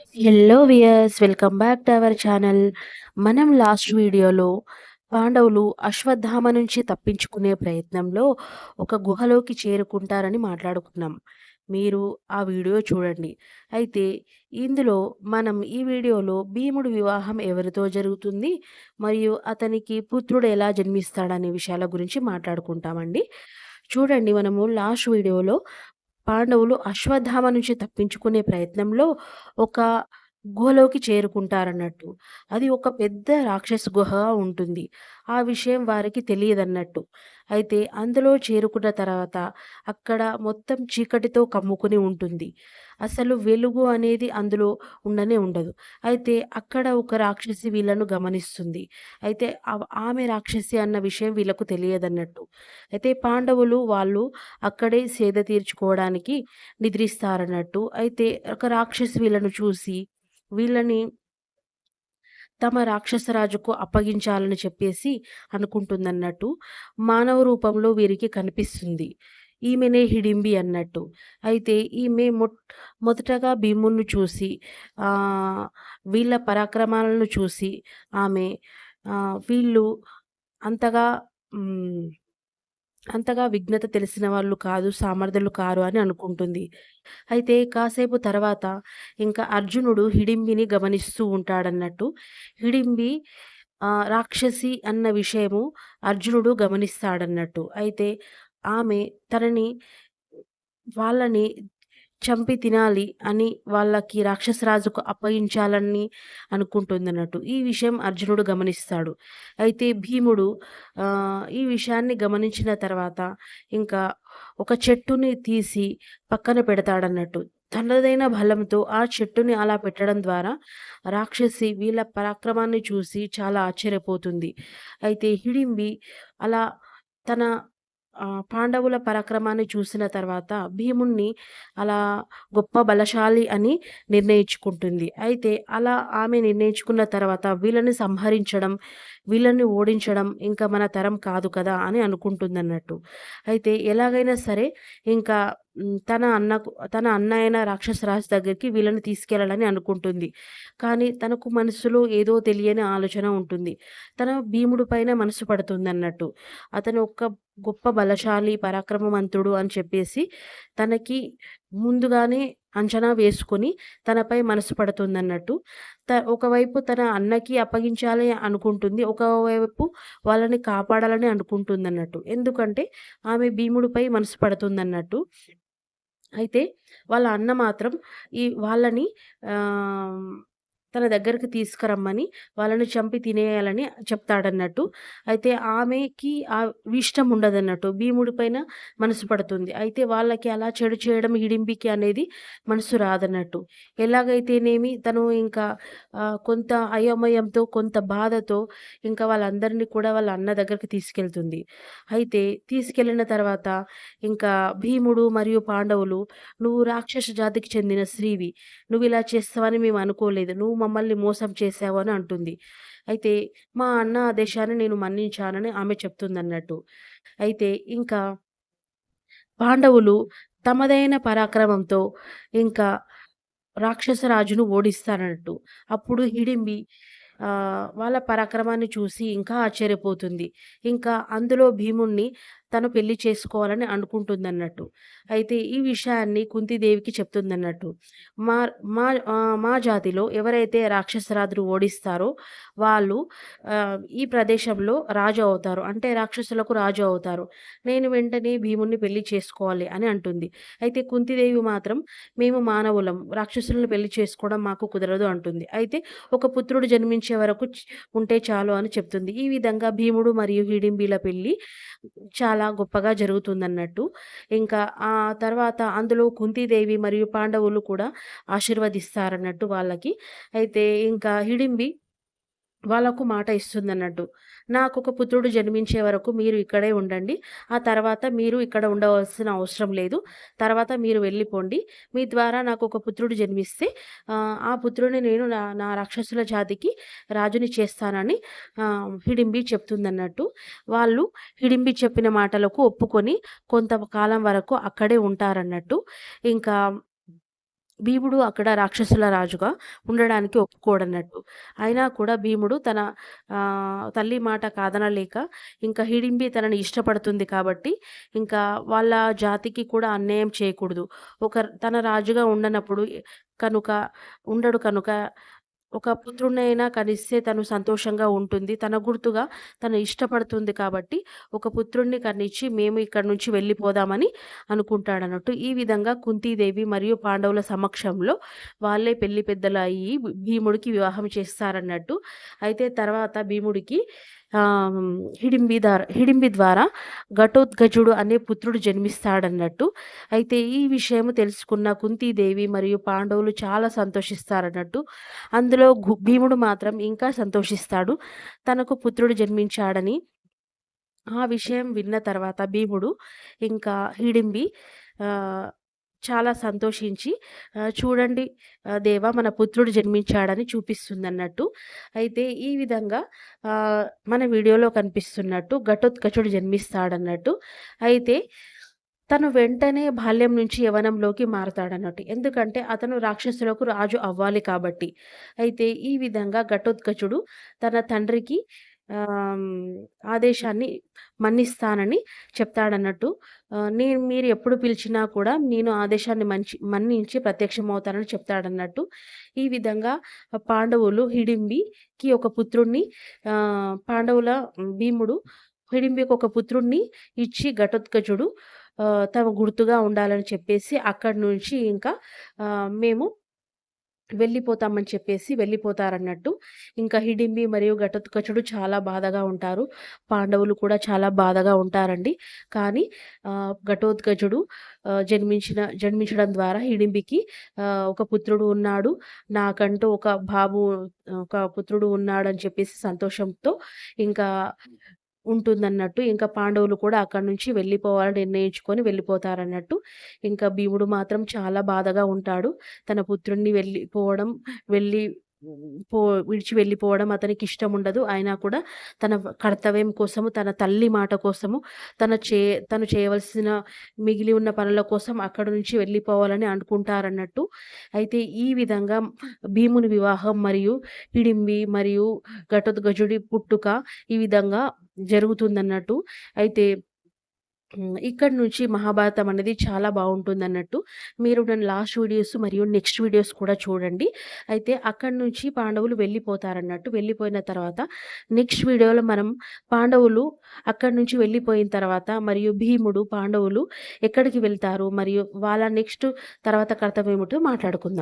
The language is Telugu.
Hello viewers welcome back to our channel. మనం లాస్ట్ వీడియోలో పాండవులు అశ్వత్థామ నుంచి తప్పించుకునే ప్రయత్నంలో ఒక గుహలోకి చేరుకుంటారని మాట్లాడుకున్నాం. మీరు ఆ వీడియో చూడండి. అయితే ఇందులో మనం ఈ వీడియోలో భీముడు వివాహం ఎవరితో జరుగుతుంది? మరియు అతనికి పుత్రుడు ఎలా జన్మిస్తాడనే విషయాల గురించి మాట్లాడుకుంటామండి. చూడండి మనము లాస్ట్ వీడియోలో పాండవులు అశ్వత్థామ నుంచి తప్పించుకునే ప్రయత్నంలో ఒక గుహలోకి చేరుకుంటారన్నట్టు. అది ఒక పెద్ద రాక్షస గుహగా ఉంటుంది. ఆ విషయం వారికి తెలియదన్నట్టు. అయితే అందులో చేరుకున్న తర్వాత అక్కడ మొత్తం చీకటితో కమ్ముకుని ఉంటుంది. అసలు వెలుగు అనేది అందులో ఉండనే ఉండదు. అయితే అక్కడ ఒక రాక్షసి వీళ్ళను గమనిస్తుంది. అయితే ఆమె రాక్షసి అన్న విషయం వీళ్ళకు తెలియదన్నట్టు. అయితే పాండవులు వాళ్ళు అక్కడే సేద తీర్చుకోవడానికి నిద్రిస్తారన్నట్టు. అయితే ఒక రాక్షసి వీళ్ళను చూసి వీళ్ళని తమ రాక్షసరాజుకు అప్పగించాలని చెప్పేసి అనుకుంటుందన్నట్టు. మానవ రూపంలో వీరికి కనిపిస్తుంది. ఈమెనే హిడింబి అన్నట్టు. అయితే ఈమె మొట్ మొదటగా భీముడిని చూసి వీళ్ళ పరాక్రమాలను చూసి ఆమె వీళ్ళు అంతగా అంతగా విఘ్నత తెలిసిన వాళ్ళు కాదు, సామర్థ్యులు కారు అని అనుకుంటుంది. అయితే కాసేపు తర్వాత ఇంకా అర్జునుడు హిడింబిని గమనిస్తూ ఉంటాడన్నట్టు. హిడింబి రాక్షసి అన్న విషయము అర్జునుడు గమనిస్తాడన్నట్టు. అయితే ఆమె తనని వాళ్ళని చంపి తినాలి అని వాళ్ళకి రాక్షసరాజుకు అప్పగించాలని అనుకుంటుందన్నట్టు. ఈ విషయం అర్జునుడు గమనిస్తాడు. అయితే భీముడు ఈ విషయాన్ని గమనించిన తర్వాత ఇంకా ఒక చెట్టుని తీసి పక్కన పెడతాడన్నట్టు. తనదైన బలంతో ఆ చెట్టుని అలా పెట్టడం ద్వారా రాక్షసి వీళ్ళ పరాక్రమాన్ని చూసి చాలా ఆశ్చర్యపోతుంది. అయితే హిడింబి అలా తన పాండవుల పరాక్రమాన్ని చూసిన తర్వాత భీముణ్ణి అలా గొప్ప బలశాలి అని నిర్ణయించుకుంటుంది. అయితే అలా ఆమె నిర్ణయించుకున్న తర్వాత వీళ్ళని సంహరించడం, వీళ్ళని ఓడించడం ఇంకా మన తరం కాదు కదా! అని అనుకుంటుందన్నట్టు. అయితే ఎలాగైనా సరే ఇంకా తన అన్నకు తన అన్న అయిన రాక్షసరాజు దగ్గరికి వీళ్ళని తీసుకెళ్ళాలని అనుకుంటుంది. కానీ తనకు మనసులో ఏదో తెలియని ఆలోచన ఉంటుంది. తన భీముడి పైన మనసు పడుతుందన్నట్టు. అతను ఒక గొప్ప బలశాలి, పరాక్రమవంతుడు అని చెప్పేసి తనకి ముందుగానే అంచనా వేసుకొని తనపై మనసు పడుతుందన్నట్టు. త ఒకవైపు తన అన్నకి అప్పగించాలి అనుకుంటుంది. ఒకవైపు వాళ్ళని కాపాడాలని అనుకుంటుందన్నట్టు. ఎందుకంటే ఆమె భీముడిపై మనసు పడుతుందన్నట్టు. అయితే వాళ్ళ అన్న మాత్రం ఈ వాళ్ళని తన దగ్గరికి తీసుకురమ్మని, వాళ్ళని చంపి తినేయాలని చెప్తాడన్నట్టు. అయితే ఆమెకి ఆ ఇష్టం ఉండదన్నట్టు. భీముడి పైన మనసు పడుతుంది. అయితే వాళ్ళకి అలా చెడు చేయడం హిడింబికి అనేది మనసు రాదన్నట్టు. ఎలాగైతేనేమి తను ఇంకా కొంత అయోమయంతో, కొంత బాధతో ఇంకా వాళ్ళందరిని కూడా వాళ్ళ అన్న దగ్గరికి తీసుకెళ్తుంది. అయితే తీసుకెళ్ళిన తర్వాత ఇంకా భీముడు మరియు పాండవులు "నువ్వు రాక్షస జాతికి చెందిన స్త్రీవి. ఇలా చేస్తావని మేము అనుకోలేదు. నువ్వు మమ్మల్ని మోసం చేశావు" అని అంటుంది. అయితే మా అన్న ఆదేశాన్ని నేను మన్నించానని ఆమె చెప్తుందన్నట్టు. అయితే ఇంకా పాండవులు తమదైన పరాక్రమంతో ఇంకా రాక్షస రాజును అప్పుడు హిడింబి వాళ్ళ పరాక్రమాన్ని చూసి ఇంకా ఆశ్చర్యపోతుంది. ఇంకా అందులో భీముణ్ణి తను పెళ్ళి చేసుకోవాలని అనుకుంటుందన్నట్టు. అయితే ఈ విషయాన్ని కుంతిదేవికి చెప్తుందన్నట్టు. మా మా మా జాతిలో ఎవరైతే రాక్షసరాజును ఓడిస్తారో వాళ్ళు ఈ ప్రదేశంలో రాజు అవుతారు. అంటే రాక్షసులకు రాజు అవుతారు. నేను వెంటనే భీముడిని పెళ్ళి చేసుకోవాలి అని అంటుంది. అయితే కుంతిదేవి మాత్రం మేము మానవులం. రాక్షసులను పెళ్ళి చేసుకోవడం మాకు కుదరదు అంటుంది. అయితే ఒక పుత్రుడు జన్మించే వరకు ఉంటే చాలు అని చెప్తుంది. ఈ విధంగా భీముడు మరియు హిడింబిల పెళ్ళి చాలా గొప్పగా జరుగుతుందన్నట్టు. ఇంకా ఆ తర్వాత అందులో కుంతీదేవి మరియు పాండవులు కూడా ఆశీర్వదిస్తారన్నట్టు వాళ్ళకి. అయితే ఇంకా హిడింబి వాళ్ళకు మాట ఇస్తుందన్నట్టు. ఒక పుత్రుడు జన్మించే వరకు మీరు ఇక్కడే ఉండండి. ఆ తర్వాత మీరు ఇక్కడ ఉండవలసిన అవసరం లేదు. తర్వాత మీరు వెళ్ళిపోండి. మీ ద్వారా నాకు ఒక పుత్రుడు జన్మిస్తే ఆ పుత్రుడిని నేను నా నా రాక్షసుల జాతికి రాజుని చేస్తానని హిడింబి చెప్తుందన్నట్టు. వాళ్ళు హిడింబి చెప్పిన మాటలకు ఒప్పుకొని కొంతకాలం వరకు అక్కడే ఉంటారన్నట్టు. ఇంకా భీముడు అక్కడ రాక్షసుల రాజుగా ఉండడానికి ఒప్పుకోడన్నట్టు. అయినా కూడా భీముడు తన తల్లి మాట కాదనలేక ఇంకా హిడింబి తనని ఇష్టపడుతుంది కాబట్టి ఇంకా వాళ్ళ జాతికి కూడా అన్యాయం చేయకూడదు. ఒక తన రాజుగా ఉండనప్పుడు కనుక ఉండడు కనుక ఒక పుత్రుడినైనా కనిస్తే తను సంతోషంగా ఉంటుంది. తన గుర్తుగా తను ఇష్టపడుతుంది కాబట్టి ఒక పుత్రుడిని కనిచ్చి మేము ఇక్కడ నుంచి వెళ్ళిపోదామని అనుకుంటాడన్నట్టు. ఈ విధంగా కుంతీదేవి మరియు పాండవుల సమక్షంలో వాళ్ళే పెళ్ళి పెద్దలు అయ్యి భీముడికి వివాహం చేస్తారన్నట్టు. అయితే తర్వాత భీముడికి హిడింబి దార హిడింబి ద్వారా ఘటోద్గజుడు అనే పుత్రుడు జన్మిస్తాడన్నట్టు. అయితే ఈ విషయం తెలుసుకున్న కుంతీదేవి మరియు పాండవులు చాలా సంతోషిస్తారన్నట్టు. అందులో భీముడు మాత్రం ఇంకా సంతోషిస్తాడు. తనకు పుత్రుడు జన్మించాడని. ఆ విషయం విన్న తర్వాత భీముడు ఇంకా హిడింబి చాలా సంతోషించి చూడండి దేవ దేవా మన పుత్రుడు జన్మించాడని చూపిస్తుంది అన్నట్టు అయితే ఈ విధంగా మన వీడియోలో కనిపిస్తున్నట్టు ఘటోత్కచుడు జన్మిస్తాడన్నట్టు. అయితే తను వెంటనే బాల్యం నుంచి యవనంలోకి మారుతాడన్నట్టు ఎందుకంటే అతను రాక్షసులకు రాజు అవ్వాలి కాబట్టి. అయితే ఈ విధంగా ఘటోత్కచుడు తన తండ్రికి ఆదేశాన్ని మన్నిస్తానని చెప్తాడన్నట్టు. నేను మీరు ఎప్పుడు పిలిచినా కూడా నేను ఆదేశాన్ని మంచి మన్నించి ప్రత్యక్షమవుతానని చెప్తాడన్నట్టు. ఈ విధంగా పాండవులు హిడింబికి ఒక పుత్రుణ్ణి పాండవుల భీముడు హిడింబికి ఒక పుత్రుణ్ణి ఇచ్చి ఘటోత్కచుడు తమ గుర్తుగా ఉండాలని చెప్పేసి అక్కడి నుంచి ఇంకా మేము వెళ్ళిపోతామని చెప్పేసి వెళ్ళిపోతారన్నట్టు. ఇంకా హిడింబి మరియు ఘటోత్కచుడు చాలా బాధగా ఉంటారు. పాండవులు కూడా చాలా బాధగా ఉంటారండి. కానీ ఘటోత్కచుడు జన్మించిన జన్మించడం ద్వారా హిడింబికి ఒక పుత్రుడు ఉన్నాడు. నాకంటూ ఒక బాబు ఒక పుత్రుడు ఉన్నాడని చెప్పేసి సంతోషంతో ఇంకా ఉంటుందన్నట్టు. ఇంకా పాండవులు కూడా అక్కడి నుంచి వెళ్ళిపోవాలని నిర్ణయించుకొని వెళ్ళిపోతారన్నట్టు. ఇంకా భీముడు మాత్రం చాలా బాధగా ఉంటాడు. తన పుత్రుణ్ణి వెళ్ళిపోవడం వెళ్ళి పో విడిచి వెళ్ళిపోవడం అతనికి ఇష్టం ఉండదు అయినా కూడా తన కర్తవ్యం కోసము, తన తల్లి మాట కోసము, తన చే తను చేయవలసిన మిగిలి ఉన్న పనుల కోసం అక్కడి నుంచి వెళ్ళిపోవాలని అనుకుంటారన్నట్టు. అయితే ఈ విధంగా భీముని వివాహం మరియు హిడింబి మరియు ఘటోద్గజుడి పుట్టుక ఈ విధంగా జరుగుతుందన్నట్టు. అయితే ఇక్కడ నుంచి మహాభారతం అనేది చాలా బావుంటుందన్నట్టు. మీరు నన్ను లాస్ట్ వీడియోస్ మరియు నెక్స్ట్ వీడియోస్ కూడా చూడండి. అయితే అక్కడి నుంచి పాండవులు వెళ్ళిపోతారన్నట్టు. వెళ్ళిపోయిన తర్వాత నెక్స్ట్ వీడియోలో మనం పాండవులు అక్కడి నుంచి వెళ్ళిపోయిన తర్వాత మరియు భీముడు, పాండవులు ఎక్కడికి వెళ్తారు మరియు వాళ్ళ నెక్స్ట్ తర్వాత కర్తవ్యం ఏమిటో మాట్లాడుకుందాం.